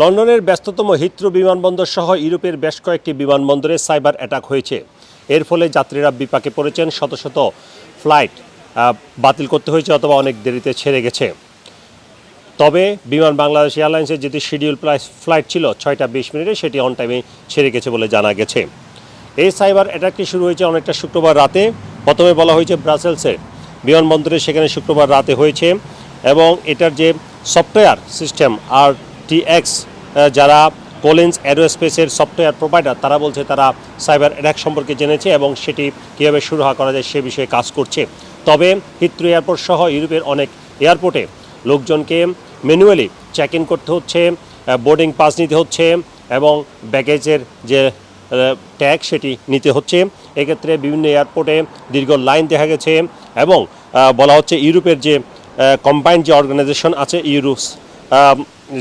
লন্ডনের ব্যস্ততম হিথ্রো বিমানবন্দর সহ ইউরোপের বেশ কয়েকটি বিমানবন্দরে সাইবার অ্যাটাক হয়েছে। এর ফলে যাত্রীরা বিপাকে পড়েছেন, শত শত ফ্লাইট বাতিল করতে হয়েছে অথবা অনেক দেরিতে ছেড়ে গেছে। তবে বিমান বাংলাদেশ এয়ারলাইন্সের যেটি শিডিউল ফ্লাইট ছিল, ছয়টা বিশ মিনিটে সেটি অন টাইমে ছেড়ে গেছে বলে জানা গেছে। এই সাইবার অ্যাটাকটি শুরু হয়েছে অনেকটা শুক্রবার রাতে। প্রথমে বলা হয়েছে ব্রাসেলসের বিমানবন্দরে সেখানে শুক্রবার রাতে হয়েছে এবং এটার যে সফটওয়্যার সিস্টেম, আর টিএক্স যারা কোলেন্স অ্যারোস্পেসের সফটওয়্যার প্রোভাইডার তারা বলছে তারা সাইবার অ্যাটাক সম্পর্কে জেনেছে এবং সেটি কীভাবে সুরাহা করা যায় সে বিষয়ে কাজ করছে। তবে হিত্রু এয়ারপোর্ট সহ ইউরোপের অনেক এয়ারপোর্টে লোকজনকে ম্যানুয়ালি চেক ইন করতে হচ্ছে বোর্ডিং পাস নিতে হচ্ছে এবং ব্যাগেজের যে ট্যাগ সেটি নিতে হচ্ছে। এক্ষেত্রে বিভিন্ন এয়ারপোর্টে দীর্ঘ লাইন দেখা গেছে এবং বলা হচ্ছে ইউরোপের যে কম্বাইন্ড যে অর্গানাইজেশন আছে ইউরোস আহ,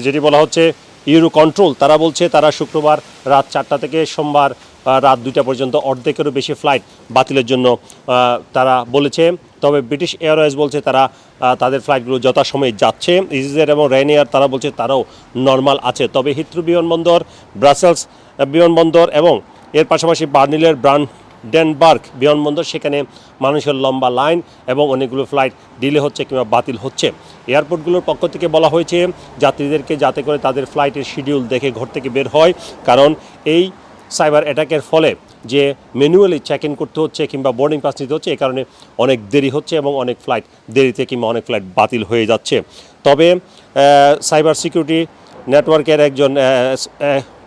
যেটি বলা হচ্ছে ইউরো কন্ট্রোল, তারা বলছে তারা শুক্রবার রাত চারটা থেকে সোমবার রাত দুইটা পর্যন্ত অর্ধেকেরও বেশি ফ্লাইট বাতিলের জন্য তারা বলেছে। তবে ব্রিটিশ এয়ারওয়েজ বলছে তারা তাদের ফ্লাইটগুলো যথাসময়ে যাচ্ছে। ইজিজের এবং রেনিয়ার তারা বলছে তারাও নর্মাল আছে। তবে হিথ্রু বিমানবন্দর ব্রাসেলস বিমানবন্দর এবং এর পাশাপাশি বার্নিলের ব্রান্ডেনবার্গ বিমানবন্দর, সেখানে মানুষের লম্বা লাইন এবং অনেকগুলো ফ্লাইট ডিলে হচ্ছে কিংবা বাতিল হচ্ছে। এয়ারপোর্টগুলোর পক্ষ থেকে বলা হয়েছে, যাত্রীদেরকে যাতে করে তাদের ফ্লাইটের শিডিউল দেখে ঘর থেকে বের হয়, কারণ এই সাইবার অ্যাটাকের ফলে যে ম্যানুয়ালি চেক ইন করতে হচ্ছে কিংবা বোর্ডিং পাস নিতে হচ্ছে এই কারণে অনেক দেরি হচ্ছে এবং অনেক ফ্লাইট দেরিতে কিংবা অনেক ফ্লাইট বাতিল হয়ে যাচ্ছে। তবে সাইবার সিকিউরিটি নেটওয়ার্কের একজন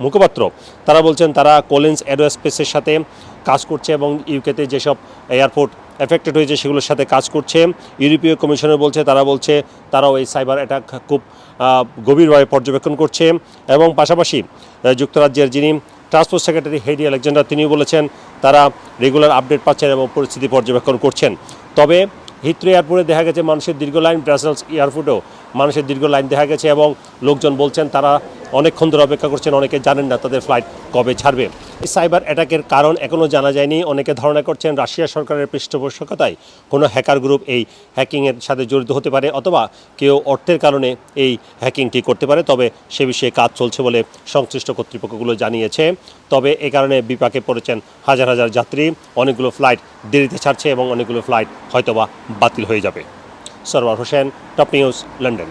মুখপাত্র। তারা বলছেন তারা কোলেন্স অ্যারোস্পেসের সাথে কাজ করছে এবং ইউকেতে যেসব এয়ারপোর্ট এফেক্টেড হয়েছে সেগুলোর সাথে কাজ করছে। ইউরোপীয় কমিশনের বলছে, তারা বলছে তারাও এই সাইবার অ্যাটাক খুব গভীরভাবে পর্যবেক্ষণ করছে এবং পাশাপাশি যুক্তরাজ্যের যিনি ট্রান্সপোর্ট সেক্রেটারি হেডি আলেকজান্ডার তিনি বলেছেন তারা রেগুলার আপডেট পাচ্ছেন এবং পরিস্থিতি পর্যবেক্ষণ করছেন। তবে হিথ্রো এয়ারপোর্টে দেখা গেছে মানুষের দীর্ঘ লাইন, ব্রাসেলস এয়ারপোর্টেও মানুষের দীর্ঘ লাইন দেখা গেছে এবং লোকজন বলছেন তারা অনেকক্ষণ ধরে অপেক্ষা করছেন, অনেকে জানেন না তাদের ফ্লাইট কবে ছাড়বে। সাইবার অ্যাটাকের কারণ এখনও জানা যায়নি। অনেকে ধারণা করছেন রাশিয়া সরকারের পৃষ্ঠপোষকতায় কোনো হ্যাকার গ্রুপ এই হ্যাকিংয়ের সাথে জড়িত হতে পারে অথবা কেউ অর্থের কারণে এই হ্যাকিংটি করতে পারে, তবে সে বিষয়ে কাজ চলছে বলে সংশ্লিষ্ট কর্তৃপক্ষগুলো জানিয়েছে। তবে এ কারণে বিপাকে পড়েছেন হাজার হাজার যাত্রী। অনেকগুলো ফ্লাইট দেরিতে ছাড়ছে এবং অনেকগুলো ফ্লাইট হয়তোবা বাতিল হয়ে যাবে। Sarwar Hossain, top news, London.